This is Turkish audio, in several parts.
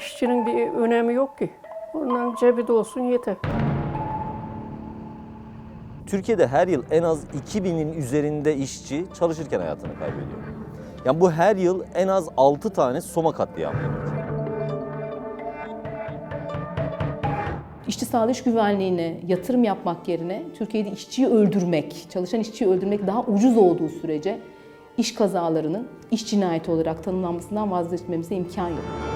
İşçinin bir önemi yok ki. Ondan cebi de olsun yeter. Türkiye'de her yıl en az 2000'in üzerinde işçi çalışırken hayatını kaybediyor. Yani bu her yıl en az 6 tane Soma katliamı demek. İşçi sağlığı iş güvenliğine yatırım yapmak yerine Türkiye'de işçiyi öldürmek, çalışan işçiyi öldürmek daha ucuz olduğu sürece iş kazalarının iş cinayeti olarak tanımlanmasından vazgeçmemize imkan yok.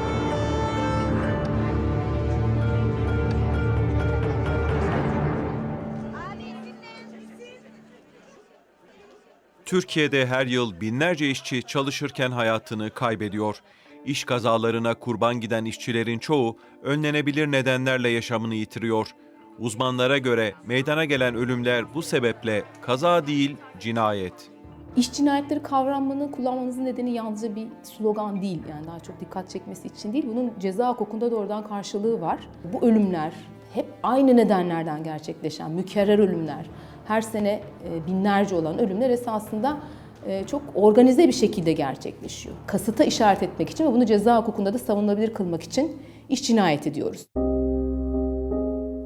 Türkiye'de her yıl binlerce işçi çalışırken hayatını kaybediyor. İş kazalarına kurban giden işçilerin çoğu önlenebilir nedenlerle yaşamını yitiriyor. Uzmanlara göre meydana gelen ölümler bu sebeple kaza değil, cinayet. İş cinayetleri kavramını kullanmamızın nedeni yalnızca bir slogan değil. Yani daha çok dikkat çekmesi için değil. Bunun ceza hukukunda doğrudan karşılığı var. Bu ölümler hep aynı nedenlerden gerçekleşen mükerrer ölümler. Her sene e, binlerce olan ölümler esasında e, çok organize bir şekilde gerçekleşiyor. Kasıta işaret etmek için ve bunu ceza hukukunda da savunulabilir kılmak için iş cinayeti diyoruz.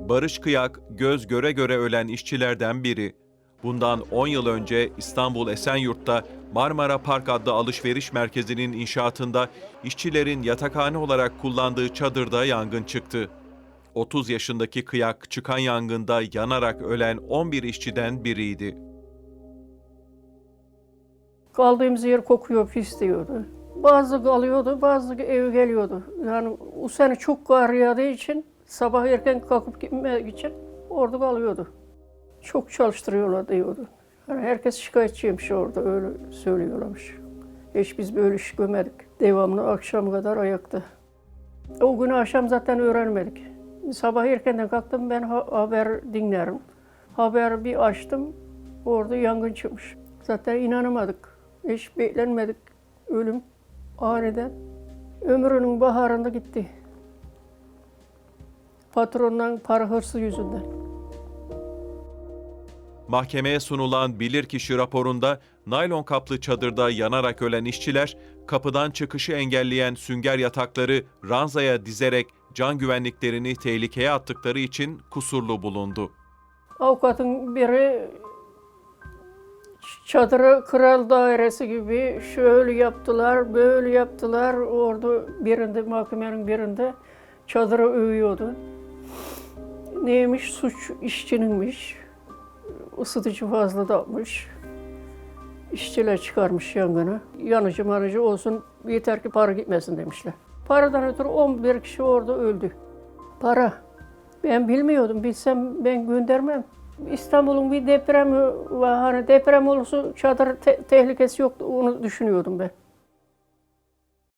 Barış Kıyak göz göre göre ölen işçilerden biri. Bundan 10 yıl önce İstanbul Esenyurt'ta Marmara Park adlı alışveriş merkezinin inşaatında işçilerin yatakhane olarak kullandığı çadırda yangın çıktı. 30 yaşındaki Kıyak çıkan yangında yanarak ölen 11 işçiden biriydi. Kaldığımız yer kokuyor, pis diyordu. Bazı kalıyordu, bazı ev geliyordu. Yani o sene çok kar yağdığı için sabah erken kalkıp gitmek için orada kalıyordu. Çok çalıştırıyorlar diyordu. Yani herkes şikayetçiymiş orada öyle söylüyorlarmış. Hiç biz böyle iş görmedik. Devamlı akşam kadar ayakta. O günü akşam zaten öğrenmedik. Sabah erkenden kalktım ben ha- haber dinlerim. Haber bir açtım orada yangın çıkmış. Zaten inanamadık. Hiç beklenmedik ölüm aniden. Ömrünün baharında gitti. Patrondan para hırsı yüzünden. Mahkemeye sunulan bilirkişi raporunda naylon kaplı çadırda yanarak ölen işçiler, kapıdan çıkışı engelleyen sünger yatakları ranzaya dizerek can güvenliklerini tehlikeye attıkları için kusurlu bulundu. Avukatın biri çadırı kral dairesi gibi şöyle yaptılar, böyle yaptılar. Orada birinde, mahkemenin birinde çadırı övüyordu. Neymiş? Suç işçininmiş. Isıtıcı fazla dağıtmış. İşçiler çıkarmış yangını. Yanıcı marıcı olsun yeter ki para gitmesin demişler. Paradan ötürü 11 kişi orada öldü. Para. Ben bilmiyordum. Bilsem ben göndermem. İstanbul'un bir depremi var. Hani deprem olursa çadır te- tehlikesi yoktu. Onu düşünüyordum ben.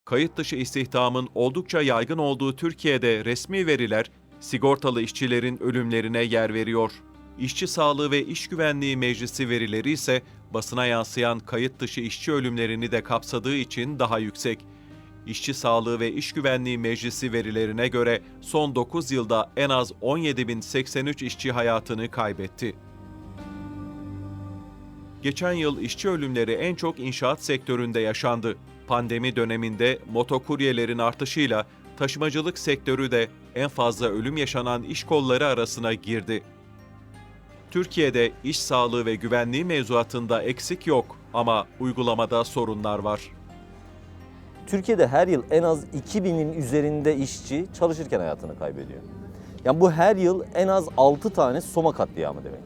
Kayıt dışı istihdamın oldukça yaygın olduğu Türkiye'de resmi veriler sigortalı işçilerin ölümlerine yer veriyor. İşçi Sağlığı ve İş Güvenliği Meclisi verileri ise basına yansıyan kayıt dışı işçi ölümlerini de kapsadığı için daha yüksek. İşçi Sağlığı ve İş Güvenliği Meclisi verilerine göre son 9 yılda en az 17.083 işçi hayatını kaybetti. Geçen yıl işçi ölümleri en çok inşaat sektöründe yaşandı. Pandemi döneminde motokuryelerin artışıyla taşımacılık sektörü de en fazla ölüm yaşanan iş kolları arasına girdi. Türkiye'de iş sağlığı ve güvenliği mevzuatında eksik yok ama uygulamada sorunlar var. Türkiye'de her yıl en az 2000'in üzerinde işçi çalışırken hayatını kaybediyor. Yani bu her yıl en az 6 tane Soma katliamı demek.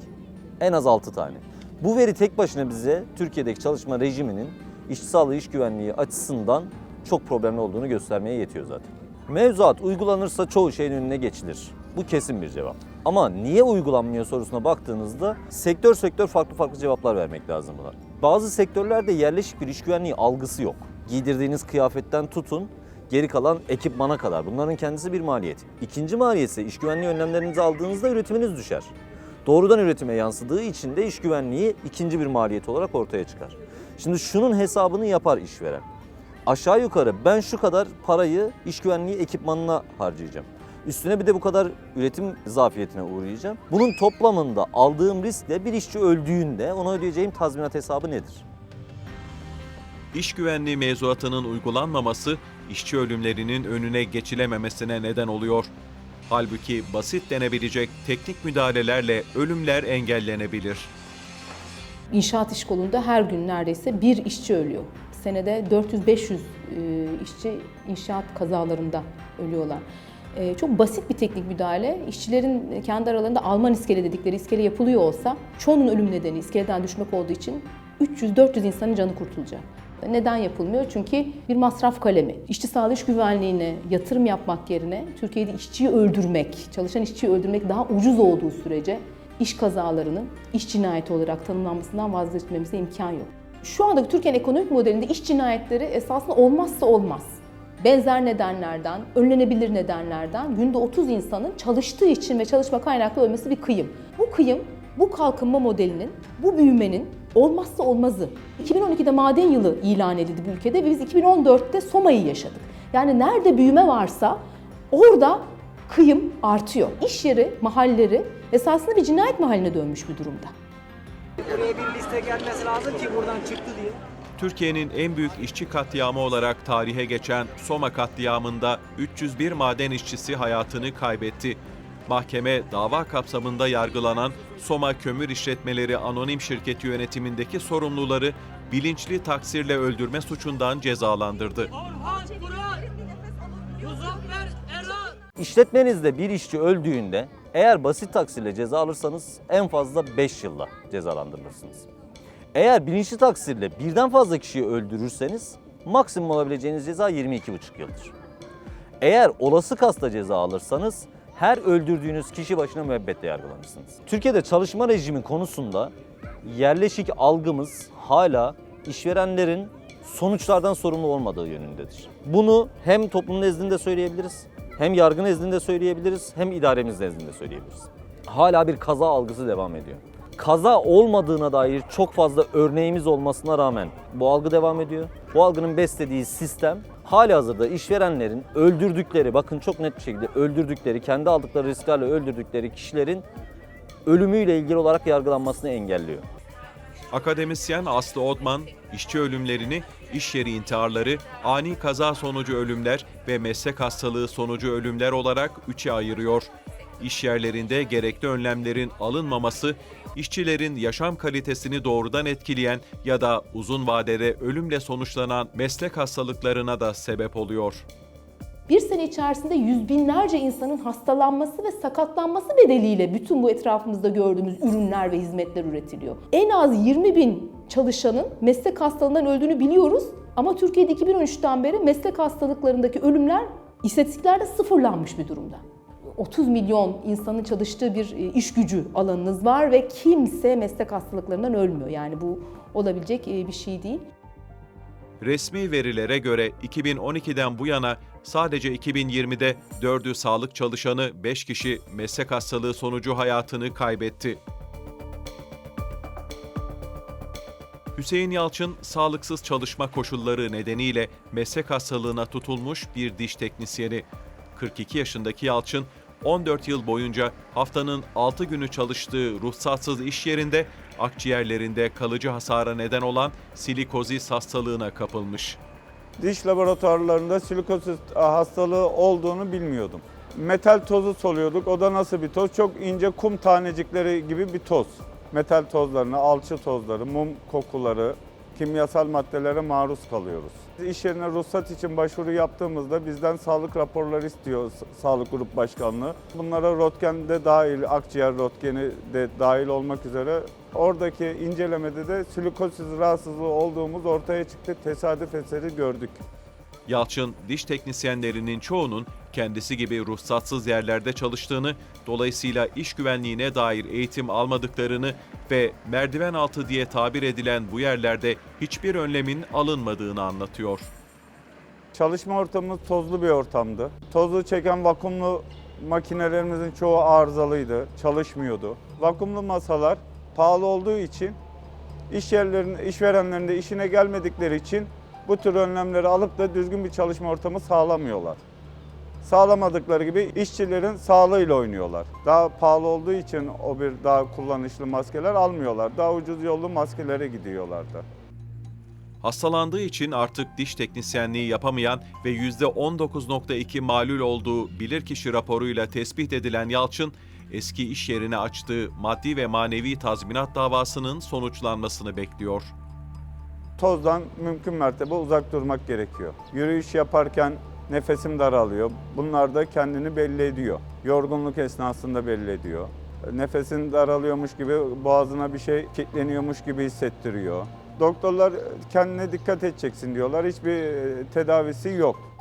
En az 6 tane. Bu veri tek başına bize Türkiye'deki çalışma rejiminin iş sağlığı, iş güvenliği açısından çok problemli olduğunu göstermeye yetiyor zaten. Mevzuat uygulanırsa çoğu şeyin önüne geçilir. Bu kesin bir cevap. Ama niye uygulanmıyor sorusuna baktığınızda sektör sektör farklı farklı cevaplar vermek lazım buna. Bazı sektörlerde yerleşik bir iş güvenliği algısı yok. Giydirdiğiniz kıyafetten tutun geri kalan ekipmana kadar. Bunların kendisi bir maliyet. İkinci maliyet ise iş güvenliği önlemlerinizi aldığınızda üretiminiz düşer. Doğrudan üretime yansıdığı için de iş güvenliği ikinci bir maliyet olarak ortaya çıkar. Şimdi şunun hesabını yapar işveren. Aşağı yukarı ben şu kadar parayı iş güvenliği ekipmanına harcayacağım. Üstüne bir de bu kadar üretim zafiyetine uğrayacağım. Bunun toplamında aldığım riskle bir işçi öldüğünde ona ödeyeceğim tazminat hesabı nedir? İş güvenliği mevzuatının uygulanmaması işçi ölümlerinin önüne geçilememesine neden oluyor. Halbuki basit denebilecek teknik müdahalelerle ölümler engellenebilir. İnşaat iş kolunda her gün neredeyse bir işçi ölüyor. Senede 400-500 e, işçi inşaat kazalarında ölüyorlar. E, Çok basit bir teknik müdahale. İşçilerin kendi aralarında Alman iskele dedikleri iskele yapılıyor olsa çoğunun ölüm nedeni iskeleden düşmek olduğu için 300-400 insanın canı kurtulacak. Neden yapılmıyor? Çünkü bir masraf kalemi. İşçi sağlığı iş güvenliğine yatırım yapmak yerine Türkiye'de işçiyi öldürmek, çalışan işçiyi öldürmek daha ucuz olduğu sürece iş kazalarının iş cinayeti olarak tanımlanmasından vazgeçmemize imkan yok. Şu andaki Türkiye'nin ekonomik modelinde iş cinayetleri esasında olmazsa olmaz. Benzer nedenlerden, önlenebilir nedenlerden günde 30 insanın çalıştığı için ve çalışma kaynaklı ölmesi bir kıyım. Bu kıyım, bu kalkınma modelinin, bu büyümenin olmazsa olmazı. 2012'de maden yılı ilan edildi bu ülkede ve biz 2014'te Soma'yı yaşadık. Yani nerede büyüme varsa orada kıyım artıyor. İş yeri, mahalleri esasında bir cinayet mahalline dönmüş bir durumda. Buraya bir liste gelmesi lazım ki buradan çıktı diye. Türkiye'nin en büyük işçi katliamı olarak tarihe geçen Soma katliamında 301 maden işçisi hayatını kaybetti. Mahkeme dava kapsamında yargılanan Soma Kömür İşletmeleri Anonim Şirketi yönetimindeki sorumluları bilinçli taksirle öldürme suçundan cezalandırdı. İşletmenizde bir işçi öldüğünde eğer basit taksirle ceza alırsanız en fazla 5 yılla cezalandırılırsınız. Eğer bilinçli taksirle birden fazla kişiyi öldürürseniz maksimum alabileceğiniz ceza 22,5 yıldır. Eğer olası kasta ceza alırsanız her öldürdüğünüz kişi başına müebbetle yargılanırsınız. Türkiye'de çalışma rejimi konusunda yerleşik algımız hala işverenlerin sonuçlardan sorumlu olmadığı yönündedir. Bunu hem toplum nezdinde söyleyebiliriz, hem yargı nezdinde söyleyebiliriz, hem idaremiz nezdinde söyleyebiliriz. Hala bir kaza algısı devam ediyor. Kaza olmadığına dair çok fazla örneğimiz olmasına rağmen bu algı devam ediyor. Bu algının beslediği sistem hali hazırda işverenlerin öldürdükleri, bakın çok net bir şekilde öldürdükleri, kendi aldıkları risklerle öldürdükleri kişilerin ölümüyle ilgili olarak yargılanmasını engelliyor. Akademisyen Aslı Odman, işçi ölümlerini, iş yeri intiharları, ani kaza sonucu ölümler ve meslek hastalığı sonucu ölümler olarak üçe ayırıyor. İş yerlerinde gerekli önlemlerin alınmaması, işçilerin yaşam kalitesini doğrudan etkileyen ya da uzun vadede ölümle sonuçlanan meslek hastalıklarına da sebep oluyor. Bir sene içerisinde yüz binlerce insanın hastalanması ve sakatlanması bedeliyle bütün bu etrafımızda gördüğümüz ürünler ve hizmetler üretiliyor. En az 20 bin çalışanın meslek hastalığından öldüğünü biliyoruz ama Türkiye'de 2013'ten beri meslek hastalıklarındaki ölümler istatistiklerde sıfırlanmış bir durumda. 30 milyon insanın çalıştığı bir e, iş gücü alanınız var ve kimse meslek hastalıklarından ölmüyor. Yani bu olabilecek e, bir şey değil. Resmi verilere göre 2012'den bu yana sadece 2020'de 4'ü sağlık çalışanı 5 kişi meslek hastalığı sonucu hayatını kaybetti. Hüseyin Yalçın, sağlıksız çalışma koşulları nedeniyle meslek hastalığına tutulmuş bir diş teknisyeni. 42 yaşındaki Yalçın, 14 yıl boyunca haftanın 6 günü çalıştığı ruhsatsız iş yerinde akciğerlerinde kalıcı hasara neden olan silikozis hastalığına kapılmış. Diş laboratuvarlarında silikosis hastalığı olduğunu bilmiyordum. Metal tozu soluyorduk. O da nasıl bir toz? Çok ince kum tanecikleri gibi bir toz. Metal tozlarına, alçı tozları, mum kokuları, kimyasal maddelere maruz kalıyoruz. İş yerine ruhsat için başvuru yaptığımızda bizden sağlık raporları istiyor Sağlık Grup Başkanlığı. Bunlara röntgen de dahil, akciğer röntgeni de dahil olmak üzere oradaki incelemede de silikosis rahatsızlığı olduğumuz ortaya çıktı. Tesadüf eseri gördük. Yalçın, diş teknisyenlerinin çoğunun kendisi gibi ruhsatsız yerlerde çalıştığını, dolayısıyla iş güvenliğine dair eğitim almadıklarını ve merdiven altı diye tabir edilen bu yerlerde hiçbir önlemin alınmadığını anlatıyor. Çalışma ortamımız tozlu bir ortamdı. Tozu çeken vakumlu makinelerimizin çoğu arızalıydı, çalışmıyordu. Vakumlu masalar pahalı olduğu için iş yerlerinin, işverenlerinde işine gelmedikleri için bu tür önlemleri alıp da düzgün bir çalışma ortamı sağlamıyorlar. Sağlamadıkları gibi işçilerin sağlığıyla oynuyorlar. Daha pahalı olduğu için o bir daha kullanışlı maskeler almıyorlar. Daha ucuz yollu maskelere gidiyorlardı. Hastalandığı için artık diş teknisyenliği yapamayan ve %19.2 malul olduğu bilirkişi raporuyla tespit edilen Yalçın, eski iş yerine açtığı maddi ve manevi tazminat davasının sonuçlanmasını bekliyor. Tozdan mümkün mertebe uzak durmak gerekiyor. Yürüyüş yaparken nefesim daralıyor. Bunlar da kendini belli ediyor. Yorgunluk esnasında belli ediyor. Nefesin daralıyormuş gibi boğazına bir şey kilitleniyormuş gibi hissettiriyor. Doktorlar kendine dikkat edeceksin diyorlar. Hiçbir e, tedavisi yok.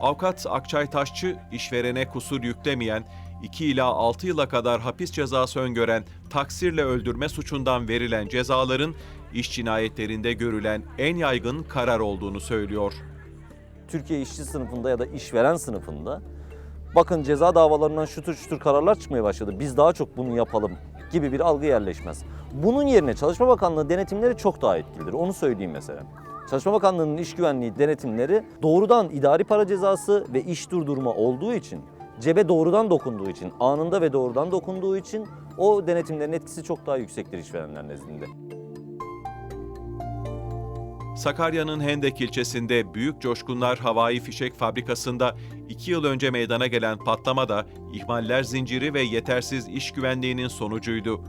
Avukat Akçay Taşçı, işverene kusur yüklemeyen, 2 ila 6 yıla kadar hapis cezası öngören taksirle öldürme suçundan verilen cezaların iş cinayetlerinde görülen en yaygın karar olduğunu söylüyor. Türkiye işçi sınıfında ya da işveren sınıfında bakın ceza davalarından şutur şutur kararlar çıkmaya başladı. Biz daha çok bunu yapalım gibi bir algı yerleşmez. Bunun yerine Çalışma Bakanlığı denetimleri çok daha etkilidir. Onu söyleyeyim mesela. Çalışma Bakanlığı'nın iş güvenliği denetimleri doğrudan idari para cezası ve iş durdurma olduğu için, cebe doğrudan dokunduğu için, anında ve doğrudan dokunduğu için o denetimlerin etkisi çok daha yüksektir işverenler nezdinde. Sakarya'nın Hendek ilçesinde Büyük Coşkunlar Havai Fişek Fabrikası'nda 2 yıl önce meydana gelen patlama da ihmaller zinciri ve yetersiz iş güvenliğinin sonucuydu.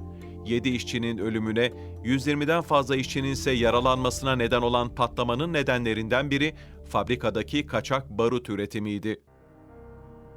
7 işçinin ölümüne, 120'den fazla işçinin ise yaralanmasına neden olan patlamanın nedenlerinden biri fabrikadaki kaçak barut üretimiydi.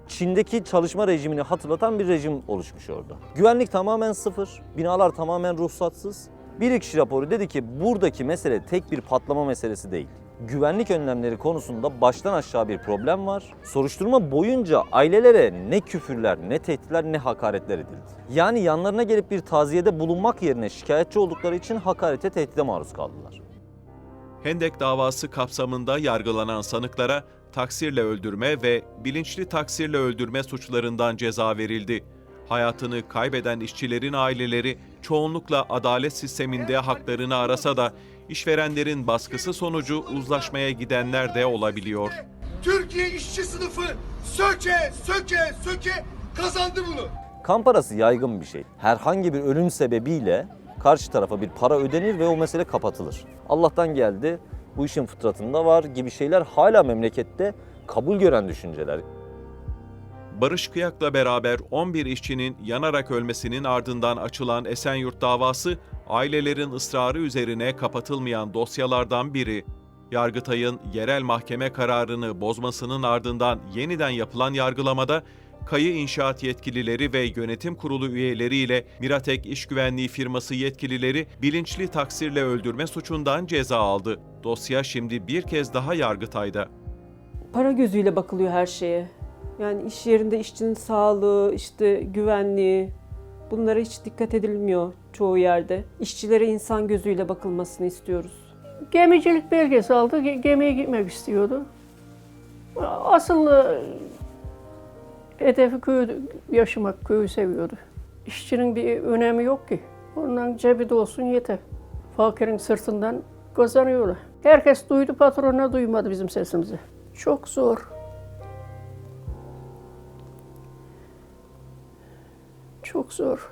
Çin'deki çalışma rejimini hatırlatan bir rejim oluşmuş orada. Güvenlik tamamen sıfır, binalar tamamen ruhsatsız. Bir kişi raporu dedi ki buradaki mesele tek bir patlama meselesi değil. Güvenlik önlemleri konusunda baştan aşağı bir problem var. Soruşturma boyunca ailelere ne küfürler, ne tehditler, ne hakaretler edildi. Yani yanlarına gelip bir taziyede bulunmak yerine şikayetçi oldukları için hakarete, tehdide maruz kaldılar. Hendek davası kapsamında yargılanan sanıklara taksirle öldürme ve bilinçli taksirle öldürme suçlarından ceza verildi. Hayatını kaybeden işçilerin aileleri çoğunlukla adalet sisteminde haklarını arasa da işverenlerin baskısı sonucu uzlaşmaya gidenler de olabiliyor. Türkiye işçi sınıfı söke söke söke kazandı bunu. Kan parası yaygın bir şey. Herhangi bir ölüm sebebiyle karşı tarafa bir para ödenir ve o mesele kapatılır. Allah'tan geldi, bu işin fıtratında var gibi şeyler hala memlekette kabul gören düşünceler. Barış Kıyak'la beraber 11 işçinin yanarak ölmesinin ardından açılan Esenyurt davası, ailelerin ısrarı üzerine kapatılmayan dosyalardan biri. Yargıtay'ın yerel mahkeme kararını bozmasının ardından yeniden yapılan yargılamada Kayı İnşaat yetkilileri ve yönetim kurulu üyeleriyle Miratek İş Güvenliği firması yetkilileri bilinçli taksirle öldürme suçundan ceza aldı. Dosya şimdi bir kez daha Yargıtay'da. para gözüyle bakılıyor her şeye. Yani iş yerinde işçinin sağlığı, işte güvenliği bunlara hiç dikkat edilmiyor çoğu yerde. İşçilere insan gözüyle bakılmasını istiyoruz. Gemicilik belgesi aldı, ge- gemiye gitmek istiyordu. Asıl hedefi köyü yaşamak, köyü seviyordu. İşçinin bir önemi yok ki. Ondan cebi de olsun yeter. Fakirin sırtından kazanıyorlar. Herkes duydu, patrona duymadı bizim sesimizi. Çok zor. Çok zor.